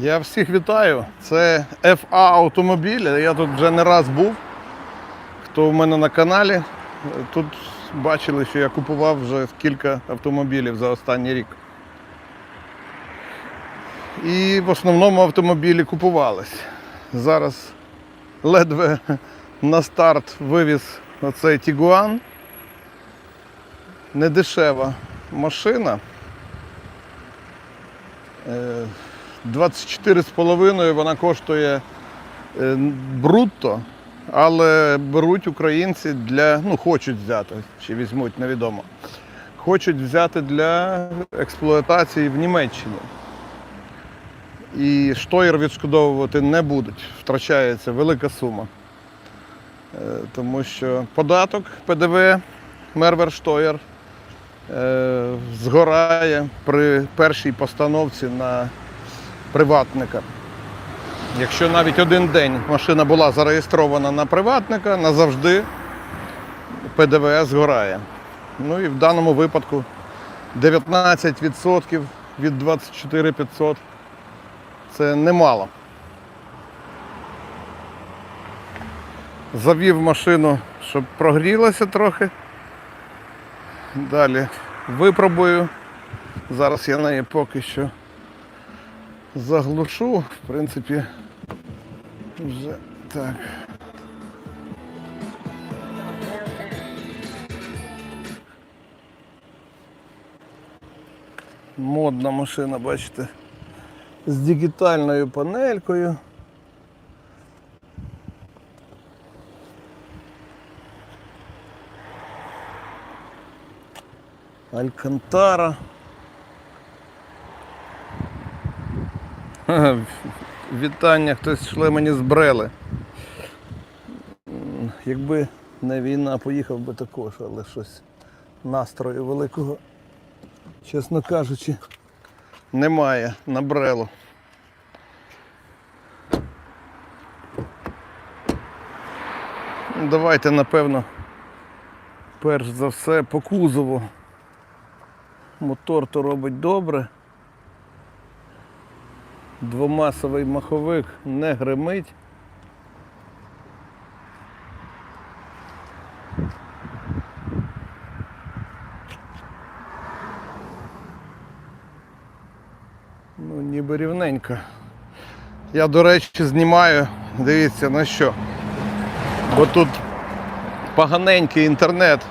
Я всіх вітаю. Це FA автомобіль. Я тут вже не раз був. Хто в мене на каналі, тут бачили, що я купував вже кілька автомобілів за останній рік. І в основному автомобілі купувались. Зараз ледве на старт вивіз оцей Тігуан. Недешева машина. Е, 24,5 вона коштує е, брутто, але беруть українці для, ну, хочуть взяти, чи візьмуть, невідомо. Хочуть взяти для експлуатації в Німеччині. І штоєр відшкодовувати не будуть. Втрачається велика сума. Е, Тому що податок ПДВ, Мерверштоєр е, згорає при першій постановці на приватника. Якщо навіть один день машина була зареєстрована на приватника, назавжди ПДВ згорає. Ну і в даному випадку 19% від 24 500 це немало. Завів машину, щоб прогрілася трохи. Далі випробую. Зараз я неї поки що заглушу, в принципі, вже так. Модна машина, бачите, з дигітальною панелькою. Алькантара. Вітання, хтось шле мені з Брели. Якби не війна, поїхав би також, але щось настрою великого, чесно кажучи, немає на Брелу. Давайте, напевно, перш за все по кузову. Мотор то робить добре. Двомасовий маховик не гримить. Ну, ніби рівненько. Я, до речі, знімаю, дивіться на що. Бо тут поганенький інтернет,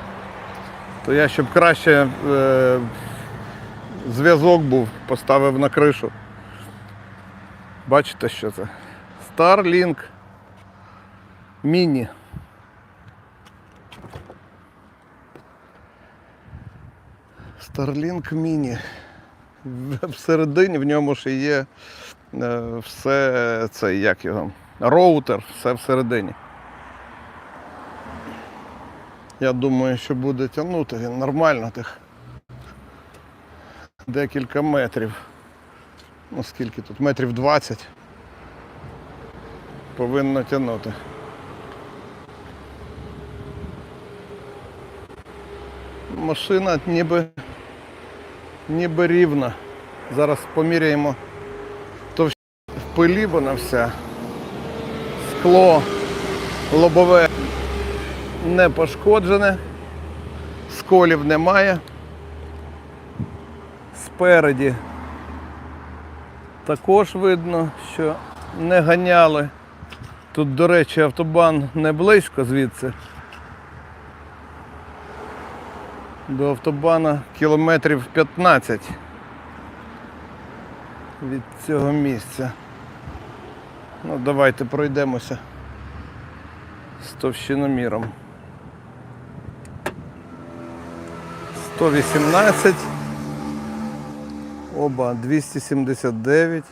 то я щоб краще е, зв'язок був, поставив на кришу. Бачите, що це? Starlink Mini. Starlink Mini. Всередині в ньому ще є е, все це, як його, роутер, все всередині. Я думаю, що буде тягнути він нормально тих декілька метрів. Ну скільки тут? Метрів 20. Повинно тягнути. Машина ніби, ніби рівна. Зараз поміряємо то в пилі вона вся. Скло лобове не пошкоджене, сколів немає. Спереді також видно, що не ганяли. Тут, до речі, автобан не близько звідси. До автобана кілометрів 15 від цього місця. Ну, давайте пройдемося з товщиноміром. 118. Оба 279.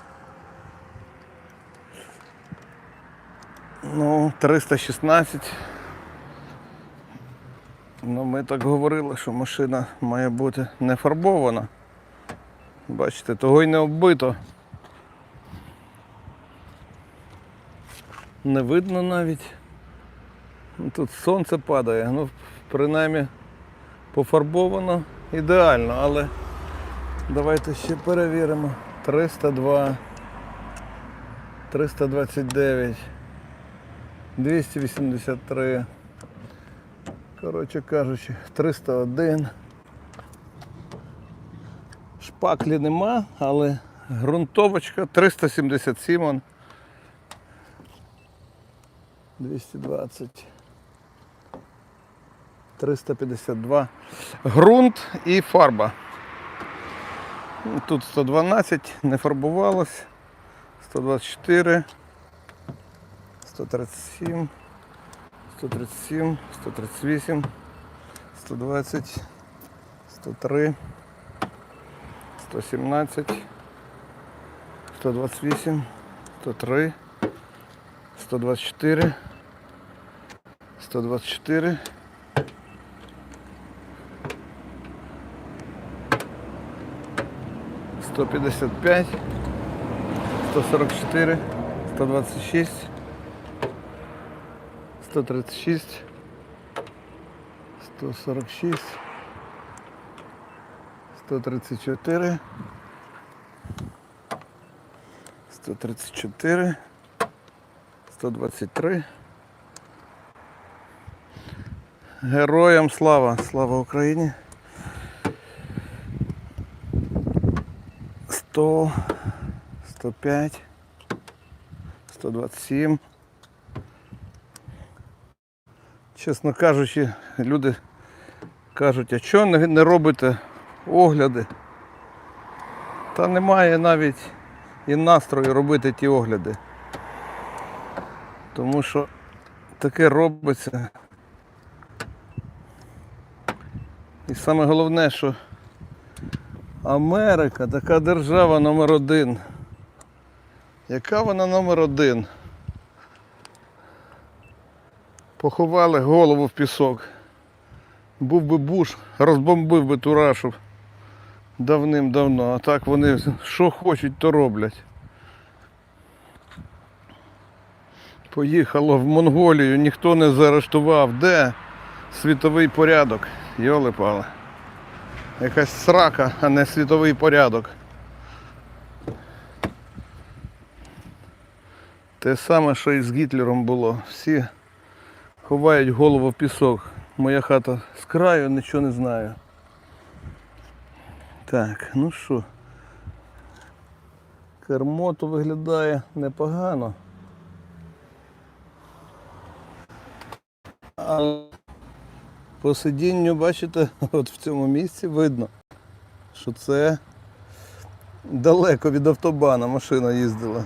Ну, 316. Ну, ми так говорили, що машина має бути не фарбована. Бачите, того й не оббито. Не видно навіть. Ну, Тут сонце падає, ну, принаймні пофарбовано ідеально, але давайте ще перевіримо. 302. 329, 283. Коротше кажучи, 301. Шпаклі нема, але ґрунтовочка 377. он. 220. 352. Ґрунт і фарба. Тут 112, не фарбувалось. 124, 137, 137, 138, 120, 103, 117, 128, 103, 124, 124, 155, 144, 126, 136, 146, 134, 134, 123. Героям слава! Слава Україні! 100, 105, 127. Чесно кажучи, люди кажуть, а чого не, робите огляди? Та немає навіть і настрою робити ті огляди. Тому що таке робиться. І саме головне, що Америка така держава номер один. Яка вона номер один? Поховали голову в пісок. Був би Буш, розбомбив би ту рашу давним-давно. А так вони що хочуть, то роблять. Поїхало в Монголію, ніхто не заарештував. Де світовий порядок? Йоли пали. Якась срака, а не світовий порядок. Те саме, що і з Гітлером було. Всі ховають голову в пісок. Моя хата з краю, нічого не знаю. Так, ну що. Кермо то виглядає непогано. А по сидінню, бачите, от в цьому місці видно, що це далеко від автобана машина їздила.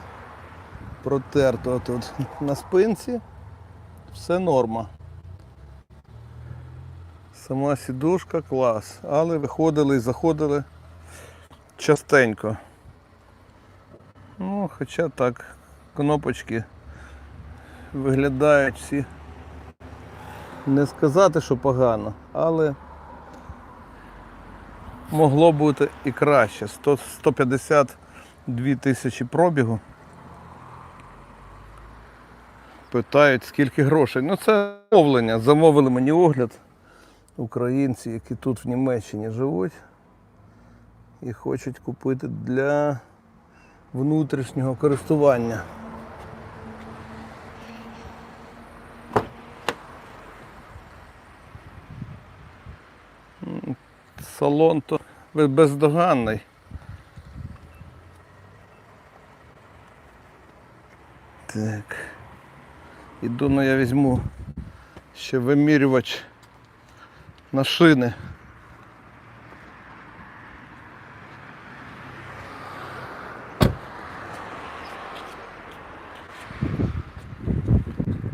Протерто тут на спинці. Все норма. Сама сідушка клас, але виходили і заходили частенько. Ну, хоча так, кнопочки виглядають всі не сказати, що погано, але могло бути і краще. 100, 152 тисячі пробігу. Питають, скільки грошей. Ну це замовлення. Замовили мені огляд українці, які тут в Німеччині живуть і хочуть купити для внутрішнього користування. Салон то бе- бездоганний. Так. Іду, ну я візьму ще вимірювач на шини.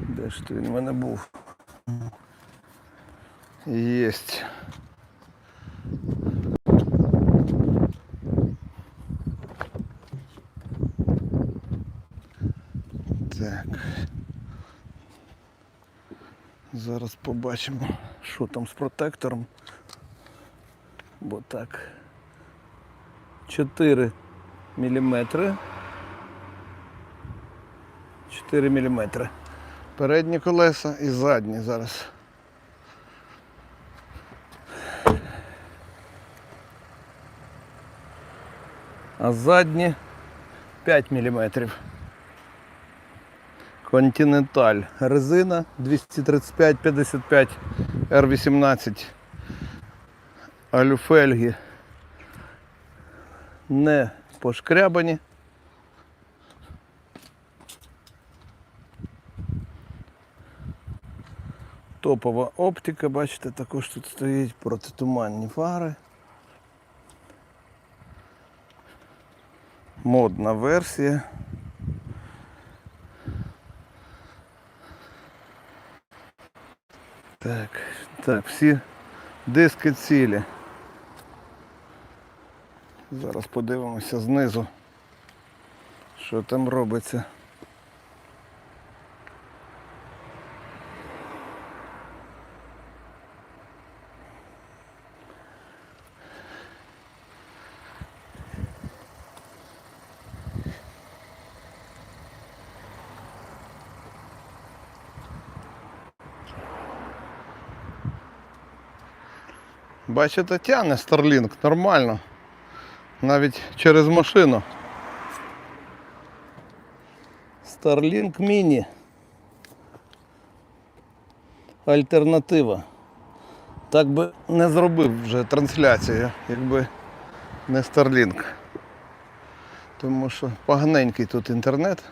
Де ж ти він в мене був? Єсть. Так. Зараз побачимо, що там з протектором. Бо так. 4 міліметри. 4 міліметри. Передні колеса і задні зараз. А задні 5 міліметрів. Continental. Резина 235-55 R18. Алюфельги не пошкрябані. Топова оптика, бачите, також тут стоїть протитуманні фари. Модна версія. Так, так, всі диски цілі. Зараз подивимося знизу, що там робиться. Бачите, тягне Starlink нормально. Навіть через машину. Starlink Mini. Альтернатива. Так би не зробив вже трансляцію, якби не Starlink. Тому що поганенький тут інтернет.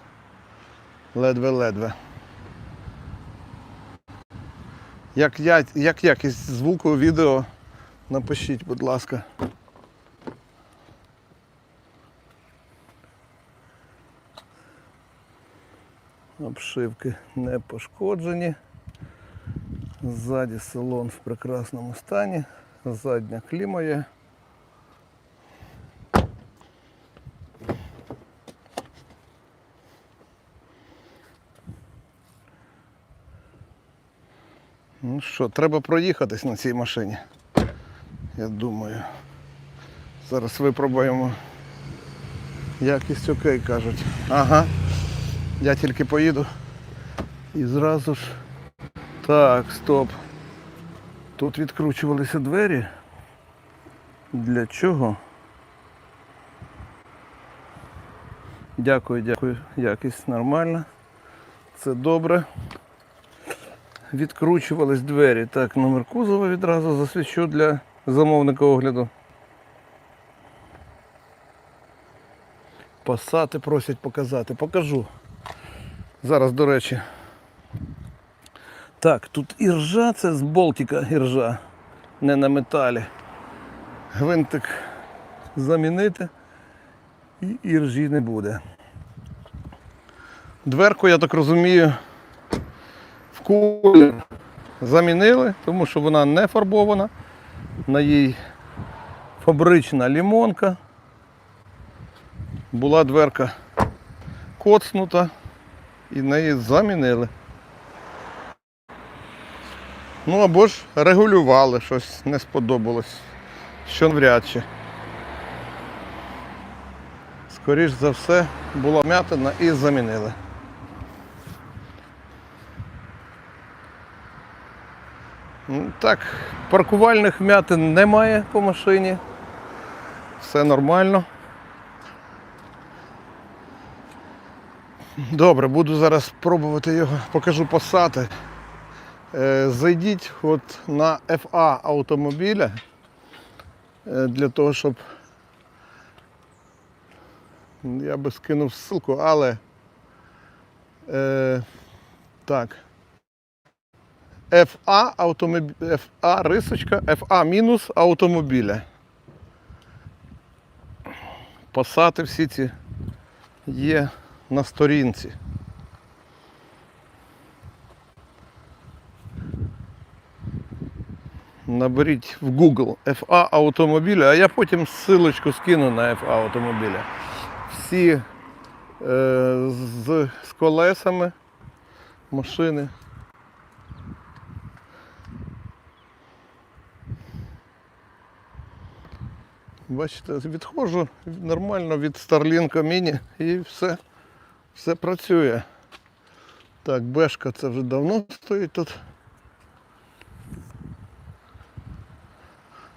Ледве-ледве. Як, як якість звуку, відео, напишіть, будь ласка. Обшивки не пошкоджені. Ззаді салон в прекрасному стані. Задня кліма є. Ну що, треба проїхатись на цій машині. Я думаю. Зараз випробуємо. Якість окей кажуть. Ага. Я тільки поїду. І зразу ж. Так, стоп. Тут відкручувалися двері. Для чого? Дякую, дякую. Якість нормальна. Це добре. Відкручувались двері. Так, номер кузова відразу засвічу для замовника огляду. Пасати просять показати. Покажу. Зараз, до речі. Так, тут іржа, це з болтика іржа, не на металі. Гвинтик замінити і іржі не буде. Дверку, я так розумію, в колір замінили, тому що вона не фарбована. На їй фабрична лімонка. Була дверка коцнута і неї замінили. Ну або ж регулювали, щось не сподобалось. Що навряд чи. Скоріш за все була м'ятина і замінили. Так, паркувальних вмятин немає по машині. Все нормально. Добре, буду зараз пробувати його, покажу пасати. Е, Зайдіть от на FA автомобіля е, для того, щоб я би скинув ссылку, але е, так. FA автомобіль, FA рисочка, FA мінус автомобіля. Пасати всі ці є на сторінці. Наберіть в Google FA автомобіля, а я потім ссылочку скину на FA автомобіля. Всі е, з, з колесами машини. Бачите, відходжу нормально від Starlink Mini і все, все працює. Так, бешка це вже давно стоїть тут.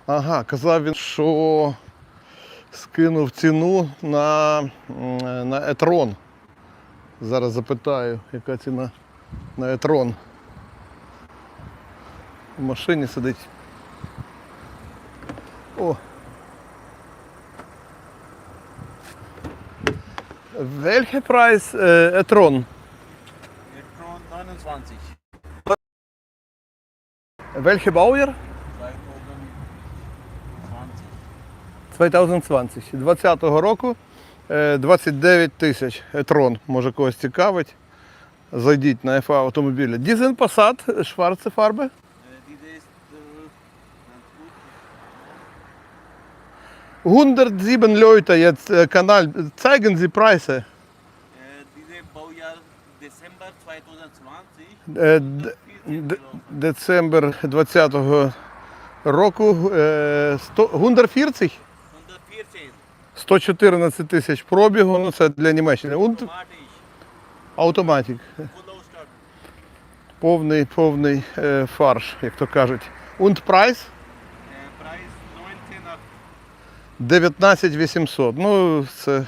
Ага, казав він, що скинув ціну на, на Етрон. Зараз запитаю, яка ціна на етрон. В машині сидить. О. Welcher Preis äh, e-tron? Elektron 29. Welche Baujahr? 2020. 2020. 20-го року е, 29 тисяч етрон. Може когось цікавить. Зайдіть на FA автомобілі. Дізель Passat, шварце фарби. Äh, Diese ist äh, ganz gut. 107 Leute jetzt äh, Kanal. Zeigen Sie Preise. Äh, diese Baujahr Dezember 2020. Е, д- 40 д- Kilometer. Децембр 20-го року е, 100 140 114. 114 тисяч пробігу. Ну це для Німеччини. Автоматик. Повний, повний е, фарш, як то кажуть. Und Äh, Preis 19 19 800. Ну, це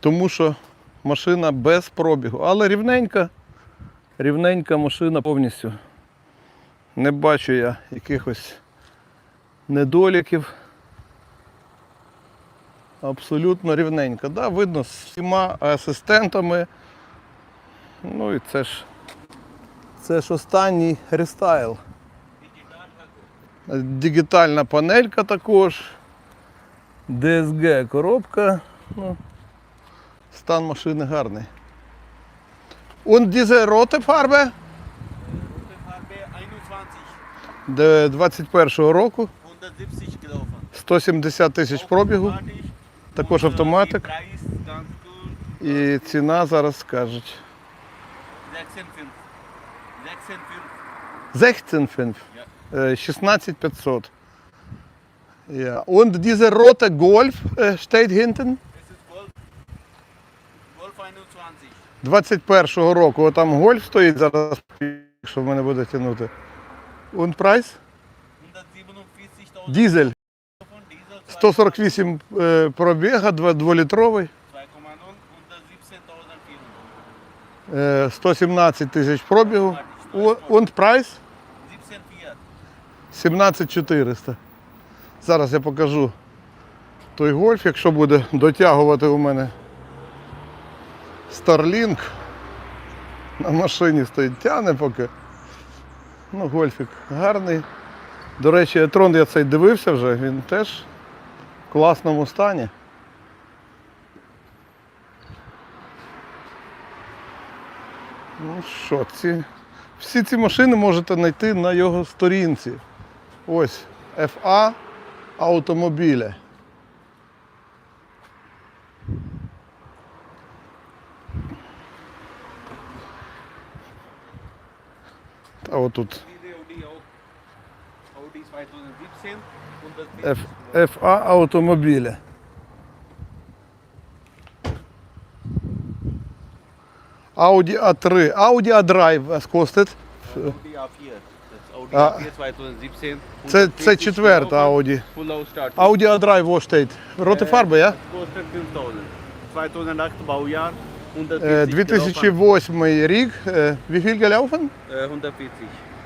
тому що машина без пробігу. Але рівненька, рівненька машина повністю. Не бачу я якихось недоліків. Абсолютно рівненька. Да, видно з всіма асистентами. Ну і це ж, це ж останній рестайл. Дигітальна панелька також. DSG коробка. Ну, стан машини гарний. Und diese rote Farbe Rote Farbe 21. 21-го року, 170 тисяч пробігу. Також автоматик. І ціна зараз скажуть. 16,5. 16,5. Е, 16500. Ja. Und diese rote Golf äh, steht hinten. Es ist Golf. Golf 21. 21-го року. Отам гольф стоїть зараз, якщо в мене буде тягнути. Und Preis? 147.000 Дізель. Diesel 148 е, пробіга, 2-літровий. 2,0 117.400. е, 117 тисяч пробігу. Und Preis? 17,4. 17400. Зараз я покажу той гольф, якщо буде дотягувати у мене Starlink. На машині стоїть, тяне поки. Ну, гольфік гарний. До речі, Етрон я цей дивився вже, він теж в класному стані. Ну що, ці, всі ці машини можете знайти на його сторінці. Ось FA автомобілі. А отут Diese Audi 2017. FA автомобілі. Audi A3, Audi A-Drive was kostet. Audi A4. Das Audi Ah. A4 2017. Це, це 140 четверта Audi. Ausstattung. Audi A-Drive wo steht? Ja? Kostet 5000. 2008 Baujahr. Е, 140 Kilowatt. 2008 рік. Е, Wie viel gelaufen? Äh, 140.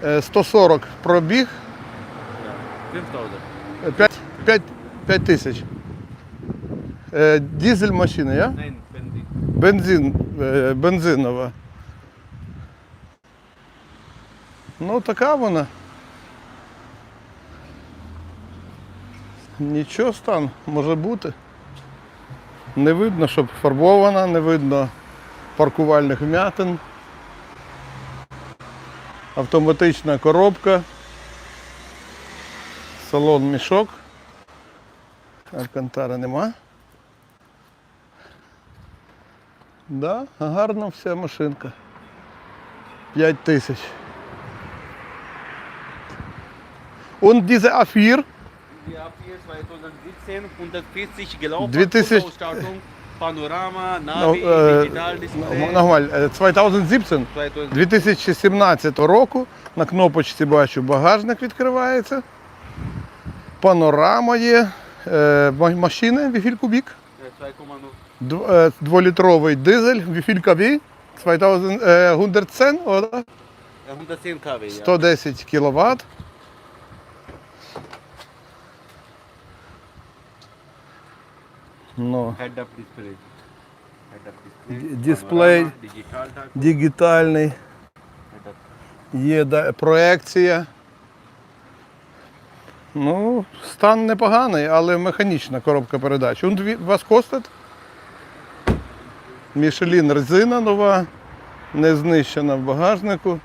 Е, 140 пробіг, Ja. 5000. 5, 5, 5 тисяч. Е, Дізель машина, я? Бензин, е, бензинова. Ну, така вона. Нічого стан може бути. Не видно, щоб фарбована, не видно паркувальних вмятин. Автоматична коробка. Салон мішок. Алькантара нема. Да, гарна вся машинка. 5 тисяч. Und diese A4 2000 Full Ausstattung, Panorama, ну, Navi, е, Digital Display. нормаль, е, 2017 2017 року. На кнопочці бачу, багажник відкривається. Панорама є. Е, машини, віфіль кубік. 2,0 Дв- е, Дволітровий дизель? 2110 oder? 110 kW, 110 кВт. Ну, Head-up display. Head-up display. D- Panorama, Digital touch. дигітальний, Head-up. є да, проекція. Ну, стан непоганий, але механічна коробка передач. Wie- was kostet? Мішелін резина нова, не знищена в багажнику.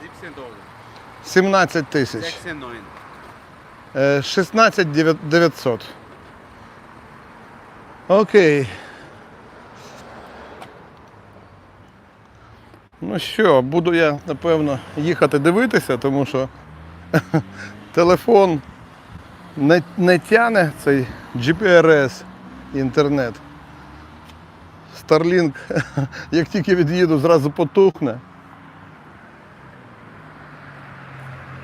17 Dollar. 17 тисяч. 16,9. Е, 16 900. Окей. Ну що, буду я, напевно, їхати дивитися, тому що телефон не, не тяне цей GPRS інтернет. Starlink, як тільки від'їду, зразу потухне.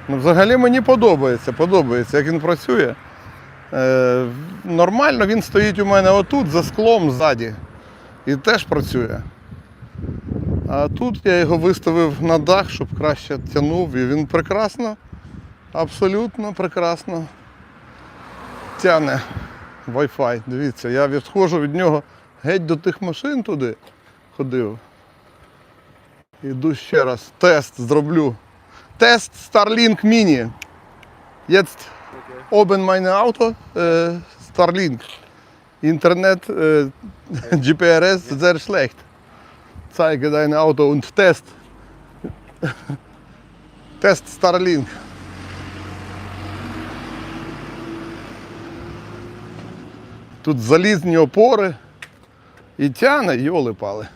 Ну, взагалі мені подобається, подобається, як він працює. Е, нормально він стоїть у мене отут, за склом ззаді. І теж працює. А тут я його виставив на дах, щоб краще тягнув. І він прекрасно, абсолютно прекрасно тягне Wi-Fi. Дивіться, я відходжу від нього геть до тих машин туди ходив. Іду ще раз, тест зроблю. Тест Starlink Mini. Jetzt oben meine Auto, äh, Starlink. Internet, äh, GPRS sehr schlecht. Zeige dein Auto und Test. Test Starlink. Тут залізні опори і тяне, йоли пали.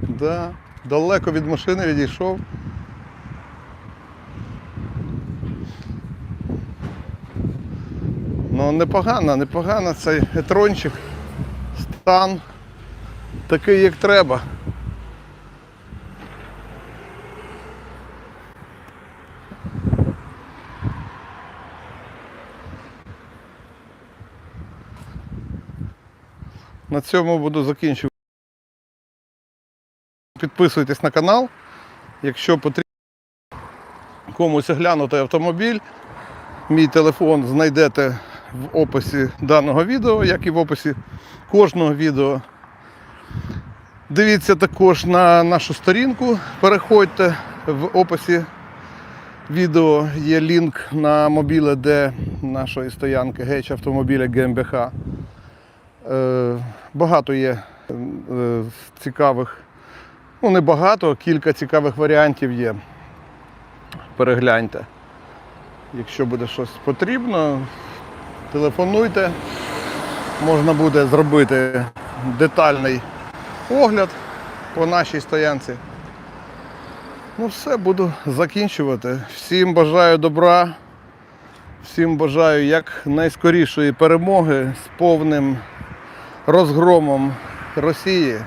Да, далеко від машини відійшов. Ну, непогано, непогано цей етрончик. Стан такий, як треба. На цьому буду закінчувати. Підписуйтесь на канал. Якщо потрібно комусь оглянути автомобіль, мій телефон знайдете в описі даного відео, як і в описі кожного відео. Дивіться також на нашу сторінку, переходьте в описі відео є лінк на мобіле, де нашої стоянки геч автомобіля ГМБХ. Е, багато є е, цікавих Ну, не багато, кілька цікавих варіантів є. Перегляньте. Якщо буде щось потрібно, телефонуйте. Можна буде зробити детальний огляд по нашій стоянці. Ну все, буду закінчувати. Всім бажаю добра, всім бажаю як найскорішої перемоги з повним розгромом Росії.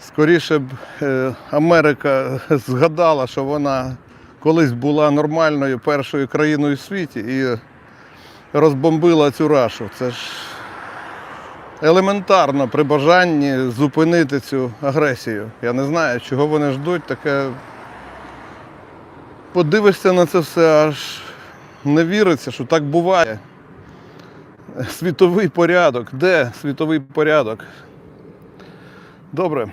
Скоріше б е, Америка згадала, що вона колись була нормальною першою країною в світі і розбомбила цю рашу. Це ж елементарно при бажанні зупинити цю агресію. Я не знаю, чого вони ждуть, таке. Подивишся на це все, аж не віриться, що так буває. Світовий порядок. Де світовий порядок? Добре.